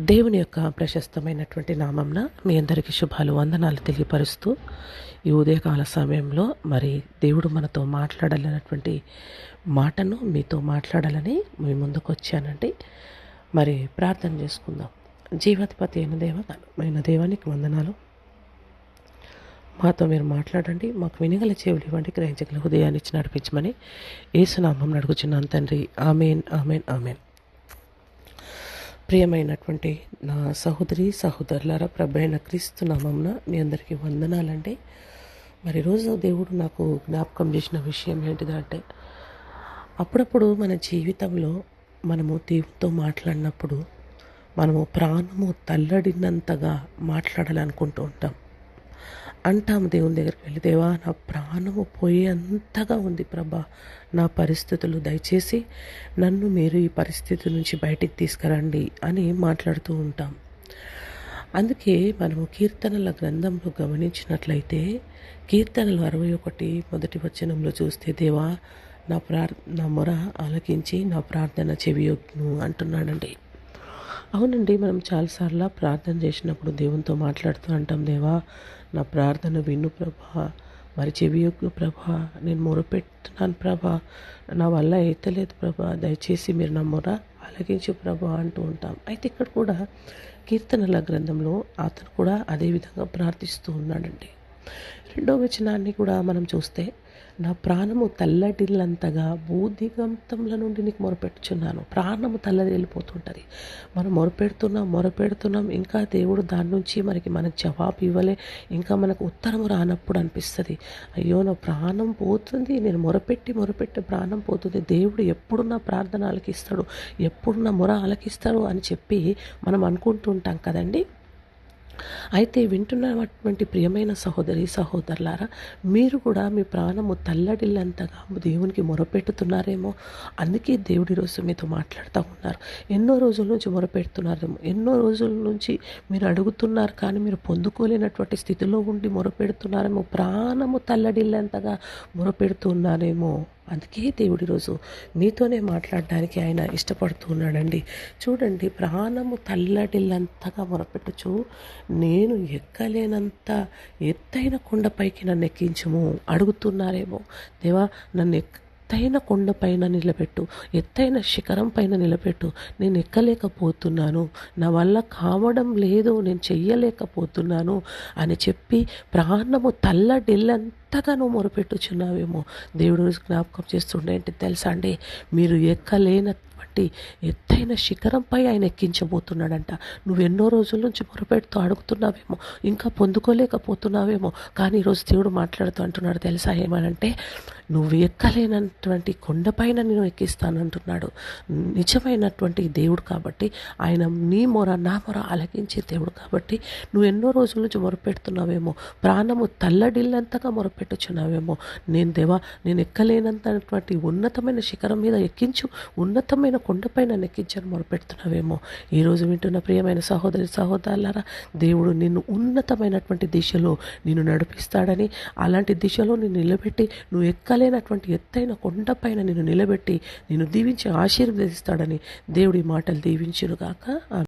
దేవుని యొక్క ప్రశస్తమైనటువంటి నామంన మీ అందరికీ శుభాలు వందనాలు తెలియపరుస్తూ ఈ ఉదయకాల సమయంలో మరి దేవుడు మనతో మాట్లాడాలన్నటువంటి మాటను మీతో మాట్లాడాలని మీ ముందుకు వచ్చానండి. మరి ప్రార్థన చేసుకుందాం. జీవాధిపతి అయిన దేవ అయిన దేవానికి వందనాలు. మాతో మీరు మాట్లాడండి మాకు వినగల చెవులు ఇవ్వండి గ్రహించగల హృదయాన్ని ఇచ్చి నడిపించమని ఏసునామం నడుగుచున్నాను తండ్రి. Amen amen amen. ప్రియమైనటువంటి నా సహోదరి సహోదరులారా ప్రభైన క్రీస్తు నామంన మీ అందరికీ వందనాలండి. మరి రోజు దేవుడు నాకు జ్ఞాపకం చేసిన విషయం ఏంటిదంటే అప్పుడప్పుడు మన జీవితంలో మనము దేవునితో మాట్లాడినప్పుడు మనము ప్రాణము తల్లడినంతగా మాట్లాడాలనుకుంటూ ఉంటాం. అంటాము దేవుని దగ్గరికి వెళ్ళి దేవా నా ప్రాణము పోయేంతగా ఉంది ప్రభా. నా పరిస్థితులు దయచేసి నన్ను మీరు ఈ పరిస్థితి నుంచి బయటికి తీసుకురండి అని మాట్లాడుతూ ఉంటాం. అందుకే మనము కీర్తనల గ్రంథంలో గమనించినట్లయితే కీర్తనలు అరవై ఒకటి మొదటి వచనంలో చూస్తే దేవా నా ప్రార్ నా మొర ఆలకించి నా ప్రార్థన చెవియొగ్ను అంటున్నాడండి. అవునండి మనం చాలాసార్లు ప్రార్థన చేసినప్పుడు దేవునితో మాట్లాడుతూ అంటాం దేవా నా ప్రార్థన విను ప్రభా మరి చెవియొగ్గు ప్రభా నేను మొరపెట్టున్నాను ప్రభా నా వల్ల అయితలేదు ప్రభా దయచేసి మీరు నా మొర అలగించు ప్రభా అంటూ ఉంటాం. అయితే ఇక్కడ కూడా కీర్తనల గ్రంథంలో అతను కూడా అదే విధంగా ప్రార్థిస్తూ ఉన్నాడండి. రెండో వచనాన్ని కూడా మనం చూస్తే నా ప్రాణము తల్లడిల్లంతగా భూదిగంతముల నుండి నీకు మొరపెట్టుచున్నాను ప్రాణము తల్లడిల్లిపోతుంటుంది మనం మొరపెడుతున్నాం మొరపెడుతున్నాం ఇంకా దేవుడు దాని నుంచి మనకి మనకు జవాబు ఇవ్వలే ఇంకా మనకు ఉత్తరము రానప్పుడు అనిపిస్తుంది. అయ్యో నా ప్రాణం పోతుంది నేను మొరపెట్టి మొరపెట్టి ప్రాణం పోతుంది. దేవుడు ఎప్పుడు నా ప్రార్థన ఆలకిస్తాడు ఎప్పుడు నా మొర ఆలకిస్తాడు అని చెప్పి మనం అనుకుంటుంటాం కదండి? అయితే వింటున్నటువంటి ప్రియమైన సహోదరి సహోదరులారా మీరు కూడా మీ ప్రాణము తల్లడిల్లంతగా దేవునికి మొరపెట్టుతున్నారేమో అందుకే దేవుడి రోజు మీతో మాట్లాడుతూ ఉన్నారు. ఎన్నో రోజుల నుంచి మొరపెడుతున్నారేమో? ఎన్నో రోజుల నుంచి మీరు అడుగుతున్నారు కానీ మీరు పొందుకోలేనటువంటి స్థితిలో ఉండి మొరపెడుతున్నారేమో? ప్రాణము తల్లడిల్లంతగా మొరపెడుతున్నారేమో? అందుకే దేవుడి రోజు మీతోనే మాట్లాడడానికి ఆయన ఇష్టపడుతూ ఉన్నాడండి. చూడండి ప్రాణము తల్లడిల్లంతగా మొరపెట్టుచు నేను ఎక్కలేనంత ఎత్తైన కొండపైకి నన్ను ఎక్కించము అడుగుతున్నారేమో. దేవా నన్ను ఎక్క ఎత్తైన కొండపైన నిలబెట్టు ఎత్తైన శిఖరం పైన నిలబెట్టు. నేను ఎక్కలేకపోతున్నాను నా వల్ల కావడం లేదు నేను చెయ్యలేకపోతున్నాను అని చెప్పి ప్రాణము తల్లడిల్లంతగా నువ్వు మొరపెట్టుచున్నావేమో. దేవుడు జ్ఞాపకం చేస్తుండే అంటే తెలుసా అండి మీరు ఎక్కలేనటువంటి ఎత్తైన శిఖరంపై ఆయన ఎక్కించబోతున్నాడంట. నువ్వు ఎన్నో రోజుల నుంచి మొరపెడుతూ అడుగుతున్నావేమో ఇంకా పొందుకోలేకపోతున్నావేమో. కానీ ఈరోజు దేవుడు మాట్లాడుతూ అంటున్నాడు తెలుసా ఏమనంటే నువ్వు ఎక్కలేనటువంటి కొండపైన నేను ఎక్కిస్తానంటున్నాడు. నిజమైనటువంటి దేవుడు కాబట్టి ఆయన నీ మొర నా మొర అలగించే దేవుడు కాబట్టి నువ్వు ఎన్నో రోజుల నుంచి మొరపెడుతున్నావేమో. ప్రాణము తల్లడిల్లంతగా మొరపెట్టుచున్నావేమో నేను దేవా నేను ఎక్కలేనంతటువంటి ఉన్నతమైన శిఖరం మీద ఎక్కించు ఉన్నతమైన కొండపైన నెక్కించని మొరపెడుతున్నావేమో. ఈరోజు వింటున్న ప్రియమైన సహోదరి సహోదరులారా దేవుడు నిన్ను ఉన్నతమైనటువంటి దిశలో నిన్ను నడిపిస్తాడని అలాంటి దిశలో నిన్ను నిలబెట్టి నువ్వు ఎక్కలేనటువంటి ఎత్తైన కొండపైన నిన్ను నిలబెట్టి నిన్ను దీవించి ఆశీర్వదిస్తాడని దేవుడి మాటలు దీవించునుగాక.